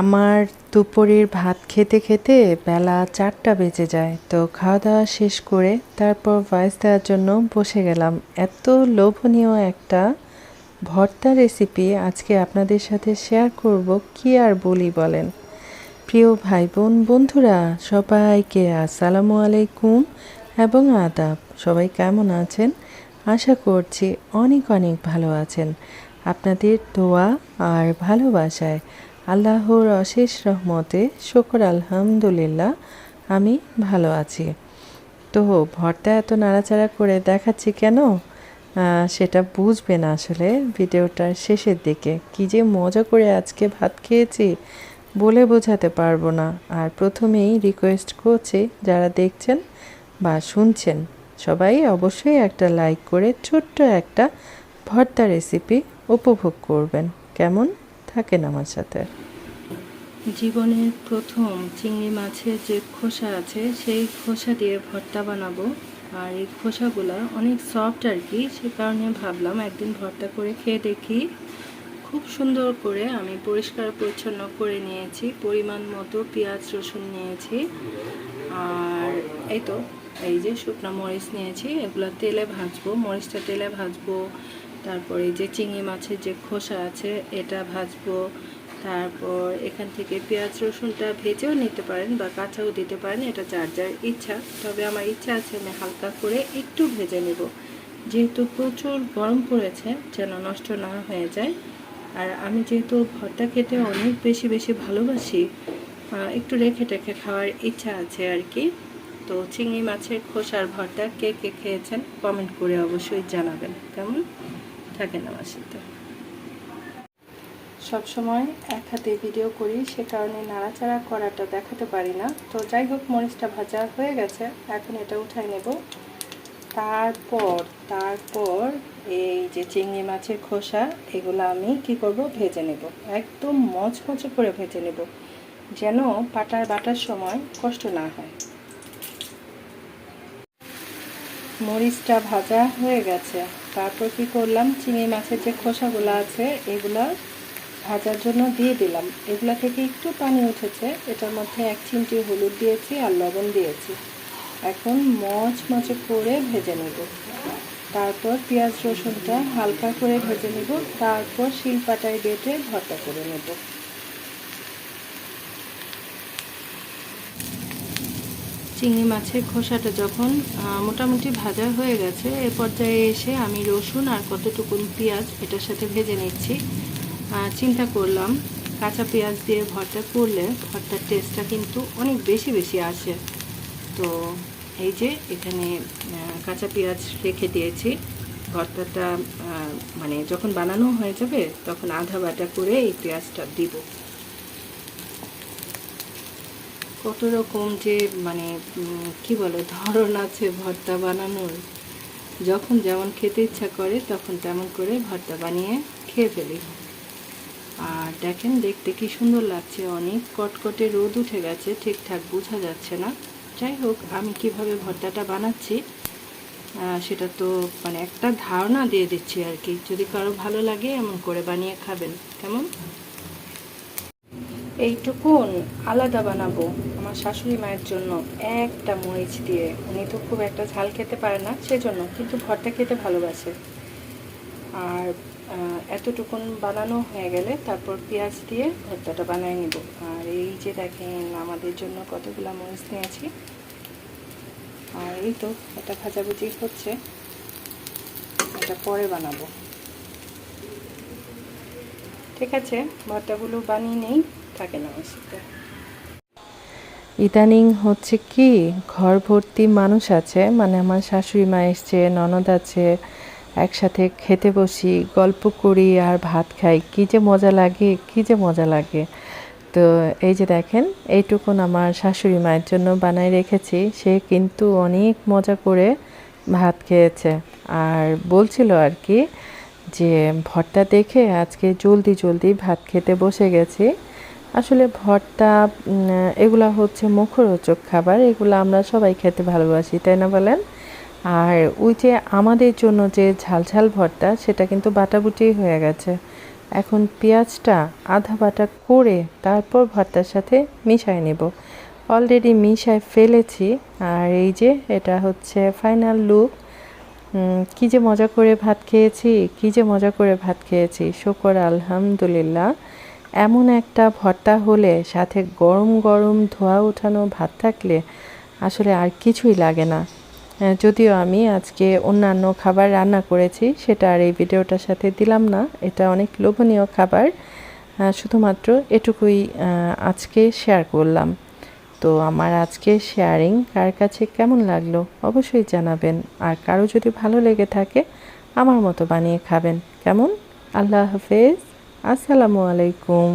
আমার দুপুরের ভাত খেতে খেতে বেলা চারটা বেজে যায়। তো খাওয়া দাওয়া শেষ করে তারপর ভয়েস দেওয়ার জন্য বসে গেলাম। এত লোভনীয় একটা ভর্তা রেসিপি আজকে আপনাদের সাথে শেয়ার করব কি আর বলি বলেন। প্রিয় ভাই বোন বন্ধুরা, সবাইকে আসসালামু আলাইকুম এবং আদাব। সবাই কেমন আছেন? আশা করছি অনেক অনেক ভালো আছেন। আপনাদের দোয়া আর ভালোবাসায় আল্লাহর অশেষ রহমতে শকর আলহামদুলিল্লাহ, আমি ভালো আছি। তো ভর্তা এত নাড়াচাড়া করে দেখাচ্ছি কেন? সেটা বুঝবেন আসলে ভিডিওটার শেষের দিকে। কি যে মজা করে আজকে ভাত খেয়েছি বলে বোঝাতে পারব না। আর প্রথমেই রিকোয়েস্ট করছি, যারা দেখছেন বা শুনছেন, সবাই অবশ্যই একটা লাইক করে ছোট্ট একটা ভর্তা রেসিপি উপভোগ করবেন। কেমন? থাকেন আমার সাথে? জীবনের প্রথম চিংড়ি মাছের যে খোসা আছে, সেই খোসা দিয়ে ভর্তা বানাবো। আর এই খোসাগুলো অনেক সফট আর কি, সে কারণে ভাবলাম একদিন ভর্তা করে খেয়ে দেখি। খুব সুন্দর করে আমি পরিষ্কার পরিচ্ছন্ন করে নিয়েছি, পরিমাণ মতো পেঁয়াজ রসুন নিয়েছি। আর এই তো, এই যে শুকনো মরিচ নিয়েছি, এগুলো তেলে ভাজবো, মরিচটা তেলে ভাজবো। তারপরে যে চিংড়ি মাছের যে খোসা আছে, এটা ভাজবো। তারপর এখান থেকে পেঁয়াজ রসুনটা ভেজেও নিতে পারেন বা কাঁচাও দিতে পারেন, এটা যার যার ইচ্ছা। তবে আমার ইচ্ছা আছে আমি হালকা করে একটু ভেজে নেব। যেহেতু প্রচুর গরম পড়েছে, যেন নষ্ট না হয়ে যায়। আর আমি যেহেতু ভর্তা খেতে অনেক বেশি বেশি ভালোবাসি একটু রেখে টেখে খাওয়ার ইচ্ছা আছে আর কি। তো চিংড়ি মাছের খোসার ভর্তা কে কে খেয়েছেন কমেন্ট করে অবশ্যই জানাবেন। কেমন? থাকেন আমার সাথে সবসময় এক হাতে ভিডিও করি, সে কারণে নাড়াচাড়া করাটা দেখাতে পারি না। তো যাই হোক, মরিচটা ভাজা হয়ে গেছে, এখন এটা উঠাই নেব। তারপর তারপর এই যে চিংড়ি মাছের খোসা, এগুলো আমি কি করব? ভেজে নেব। একদম মচমচে করে ভেজে নেব, যেন পাটায় বাটার সময় কষ্ট না হয়। মরিচটা ভাজা হয়ে গেছে। তারপর কি করলাম? চিংড়ি মাছের যে খোসাগুলো আছে, এগুলা ভাজার জন্য দিয়ে দিলাম। এগুলা থেকে একটু পানি উঠেছে। এটার মধ্যে এক চিমটি হলুদ দিয়েছি আর লবণ দিয়েছি। এখন মচমচে করে ভেজে নেব। তারপর পেঁয়াজ রসুনটা হালকা করে ভেজে নেব। তারপর শিলপাটায় বেটে ভর্তা করে নেব। চিংড়ি মাছের খোসাটা যখন মোটামুটি ভাজা হয়ে গেছে, এ পর্যায়ে এসে আমি রসুন আর কতটুকুন পেঁয়াজ এটার সাথে ভেজে নিচ্ছি। চিন্তা করলাম, কাঁচা পেঁয়াজ দিয়ে ভর্তা করলে ভর্তার টেস্টটা কিন্তু অনেক বেশি বেশি আসে। তো এই যে এখানে কাঁচা পেঁয়াজ রেখে দিয়েছি, ভর্তাটা মানে যখন বানানো হয়ে যাবে তখন আধা বাটা করে এই পেঁয়াজটা দিব। কত রকম যে মানে কি বলে, ধরন আছে ভর্তা বানানোর। যখন যেমন খেতে ইচ্ছা করে, তখন তেমন করে ভর্তা বানিয়ে খেয়ে ফেলি। আর দেখেন, দেখতে কি সুন্দর লাগছে, অনেক কটকটে রোদ উঠে গেছে, ঠিকঠাক বোঝা যাচ্ছে না। যাই হোক, আমি কীভাবে ভর্তাটা বানাচ্ছি সেটা তো মানে একটা ধারণা দিয়ে দিচ্ছি আর কি। যদি কারও ভালো লাগে, এমন করে বানিয়ে খাবেন। কেমন? এইটুকুন আলাদা বানাবো আমার শাশুড়ি মায়ের জন্য। একটা মরিচ দিয়ে। উনি তো খুব একটা ঝাল খেতে পারে না, সেজন্য। কিন্তু ভর্তা খেতে ভালোবাসে। আর এতটুকুন বানানো হয়ে গেলে তারপর পেঁয়াজ দিয়ে ভর্তাটা বানিয়ে নিব। আর এই যে দেখেন, আমাদের জন্য কতগুলো মরিচ নিয়েছি। আর এই তো, এটা ভাজাভুজি হচ্ছে। এটা পরে বানাবো। ঠিক আছে, ভর্তাগুলো বানিয়ে নেই। থাকে না আমার ইদানিং হচ্ছে কি ঘর ভর্তি মানুষ আছে মানে আমার শাশুড়ি মা এসছে, ননদ আছে, একসাথে খেতে বসি, গল্প করি আর ভাত খাই। কী যে মজা লাগে, কী যে মজা লাগে। তো এই যে দেখেন, এইটুকুন আমার শাশুড়ি মায়ের জন্য বানাই রেখেছি। সে কিন্তু অনেক মজা করে ভাত খেয়েছে। আর বলছিল আর কি যে, ভর্তা দেখে আজকে জলদি জলদি ভাত খেতে বসে গেছি। আসলে ভর্তা এগুলা হচ্ছে মুখরোচক খাবার, এগুলো আমরা সবাই খেতে ভালোবাসি, তাই না বলেন? আর ওই যে আমাদের জন্য যে ঝাল ঝাল ভর্তা, সেটা কিন্তু বাটাবুটি হয়ে গেছে। এখন পেঁয়াজটা, আধা বাটা করে তারপর ভর্তার সাথে মিশাই নেব। অলরেডি মিশায় ফেলেছি, আর এই যে এটা হচ্ছে ফাইনাল লুক কী যে মজা করে ভাত খেয়েছি, কী যে মজা করে ভাত খেয়েছি। শুকর আলহামদুলিল্লাহ। এমন একটা ভর্তা হলে সাথে গরম গরম ধোয়া ওঠানো ভাত থাকলে আসলে আর কিছুই লাগে না। যদিও আমি আজকে অন্যান্য খাবার রান্না করেছি, সেটা আর এই ভিডিওটার সাথে দিলাম না। এটা অনেক লোভনীয় খাবার। শুধুমাত্র এটুকুই আজকে শেয়ার করলাম। তো আমার আজকে শেয়ারিং কার কাছে কেমন লাগল অবশ্যই জানাবেন। আর কারও যদি ভালো লেগে থাকে, আমার মতো বানিয়ে খাবেন। কেমন? আল্লাহ হাফেজ। আসসালামু আলাইকুম।